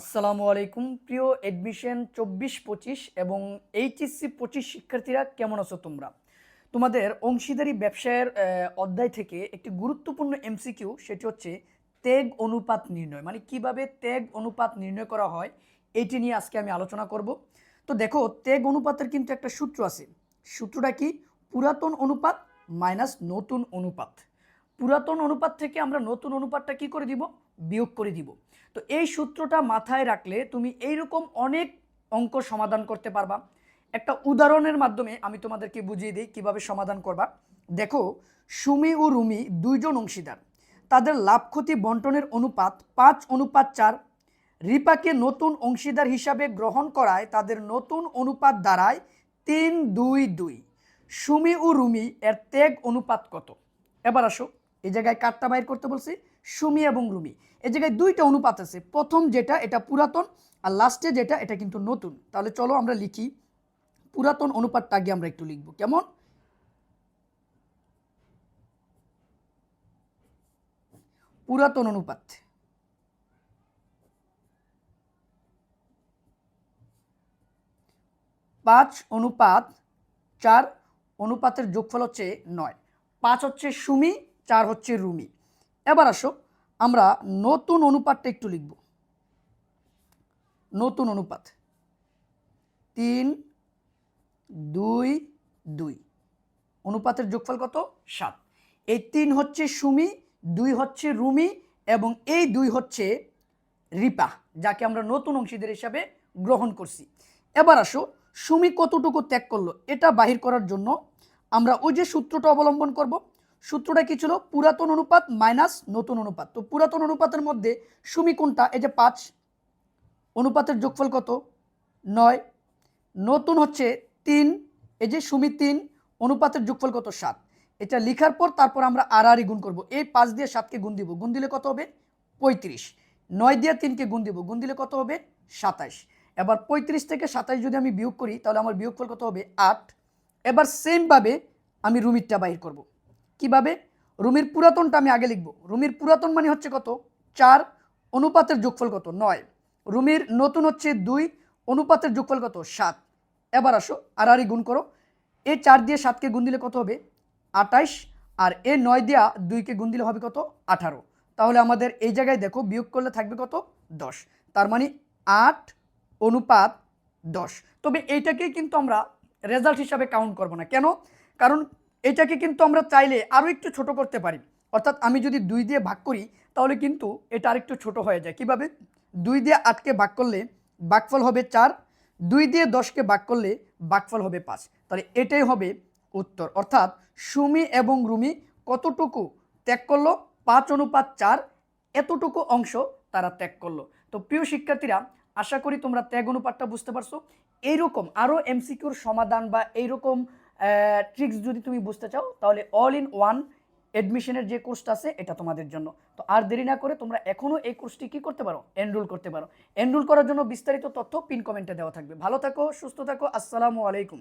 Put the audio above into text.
আসসালামু আলাইকুম। প্রিয় এডমিশন চব্বিশ পঁচিশ এবং এইচএসসি পঁচিশ শিক্ষার্থীরা, কেমন আছো তোমরা? তোমাদের অংশীদারি ব্যবসায়ের অধ্যায় থেকে একটি গুরুত্বপূর্ণ এমসিকিউ সেটি হচ্ছে ত্যাগ অনুপাত নির্ণয়। মানে কীভাবে ত্যাগ অনুপাত নির্ণয় করা হয় এইটি নিয়ে আজকে আমি আলোচনা করব। তো দেখো, ত্যাগ অনুপাতের কিন্তু একটা সূত্র আছে। সূত্রটা কি? পুরাতন অনুপাত মাইনাস নতুন অনুপাত। পুরাতন অনুপাত থেকে আমরা নতুন অনুপাতটা কি করে দিব? বিয়োগ করে দিব। তো এই সূত্রটা মাথায় রাখলে তুমি এইরকম অনেক অঙ্ক সমাধান করতে পারবা। একটা উদাহরণের মাধ্যমে আমি তোমাদেরকে বুঝিয়ে দিই কীভাবে সমাধান করবা। দেখো, সুমি ও রুমি দুইজন অংশীদার। তাদের লাভ ক্ষতি বন্টনের অনুপাত পাঁচ অনুপাত চার। রিপাকে নতুন অংশীদার হিসাবে গ্রহণ করায় তাদের নতুন অনুপাত দাঁড়ায় তিন দুই দুই। সুমি ও রুমি এর ত্যাগ অনুপাত কত? এবার আসো। এই জায়গায় কাটটা বাইর করতে বলছি, সুমি এবং রুমি। এই জায়গায় দুইটা অনুপাত আছে। প্রথম যেটা, এটা পুরাতন, আর লাস্টে যেটা, এটা কিন্তু নতুন। তাহলে চলো আমরা লিখি। পুরাতন অনুপাতটা আগে আমরা একটু লিখব। কেমন? পুরাতন অনুপাত। পাঁচ অনুপাত, চার অনুপাতের যোগফল হচ্ছে নয়। পাঁচ হচ্ছে সুমি চার হচ্ছে রুমি। এবার আসো, আমরা নতুন অনুপাতটা একটু লিখব। নতুন অনুপাত। তিন, দুই দুই। অনুপাতের যোগফল কত? সাত। এই তিন হচ্ছে সুমি, দুই হচ্ছে রুমি এবং এই দুই হচ্ছে রিপা, যাকে আমরা নতুন অংশীদার হিসাবে গ্রহণ করছি। এবার আসো, সুমি কতটুকু ত্যাগ করল, এটা বাহির করার জন্য আমরা ওই যে সূত্রটা অবলম্বন করব সূত্রটা কি ছিল? পুরাতন অনুপাত মাইনাস নতুন অনুপাত। তো পুরাতন অনুপাতের মধ্যে সুমি কোনটা? এই যে পাঁচ। অনুপাতের যোগফল কত? নয়। নতুন হচ্ছে তিন। এই যে সুমি তিন, অনুপাতের যোগফল কত? সাত। এটা লিখার পর তারপর আমরা আর আরই গুণ করব। এই পাঁচ দিয়ে সাতকে গুণ দিব। গুণ দিলে কত হবে? পঁয়ত্রিশ। নয় দিয়ে তিনকে গুণ দিব। গুণ দিলে কত হবে? সাতাইশ এবার পঁয়ত্রিশ থেকে সাতাইশ যদি আমি বিয়োগ করি, তাহলে আমার বিয়োগফল কত হবে? আট। এবার সেমভাবে আমি রুমিরটা বাহির করব। কীভাবে? রুমির পুরাতনটা আমি আগে লিখব। রুমির পুরাতন মানে হচ্ছে কত? চার। অনুপাতের যোগফল কত? নয়। রুমির নতুন হচ্ছে দুই। অনুপাতের যোগফল কত? সাত। এবার আসো আর আরই গুণ করো। এ চার দিয়ে সাতকে গুণ দিলে কত হবে? আটাইশ আর এ নয় দিয়া দুইকে গুণ দিলে হবে কত? আঠারো। তাহলে আমাদের এই জায়গায় দেখো, বিয়োগ করলে থাকবে কত? দশ। তার মানে আট অনুপাত দশ। তবে এইটাকে কিন্তু আমরা রেজাল্ট হিসাবে কাউন্ট করব না। কেন? কারণ এটাকে কিন্তু আমরা চাইলে আরও একটু ছোট করতে পারি। অর্থাৎ আমি যদি দুই দিয়ে ভাগ করি, তাহলে কিন্তু এটা আরেকটু ছোট হয়ে যায়। কীভাবে? দুই দিয়ে আটকে ভাগ করলে বাকফল হবে চার, দুই দিয়ে দশকে ভাগ করলে বাকফল হবে পাঁচ। তাহলে এটাই হবে উত্তর। অর্থাৎ সুমি এবং রুমি কতটুকু ত্যাগ করল? পাঁচ অনুপাত চার, এতটুকু অংশ তারা ত্যাগ করল। তো প্রিয় শিক্ষার্থীরা, আশা করি তোমরা ত্যাগ অনুপাতটা বুঝতে পারছ। এইরকম আরও এমসিকিউর সমাধান বা এইরকম ট্রিক্স যদি তুমি বুঝতে চাও, তাহলে অল ইন ওয়ান অ্যাডমিশনের যে কোর্সটা আছে, এটা তোমাদের জন্য। তো আর দেরি না করে তোমরা এখনও এই কোর্সটি কী করতে পারো? এনরোল করতে পারো। এনরোল করার জন্য বিস্তারিত তথ্য পিন কমেন্টে দেওয়া থাকবে। ভালো থাকো, সুস্থ থাকো, আসসালামু আলাইকুম।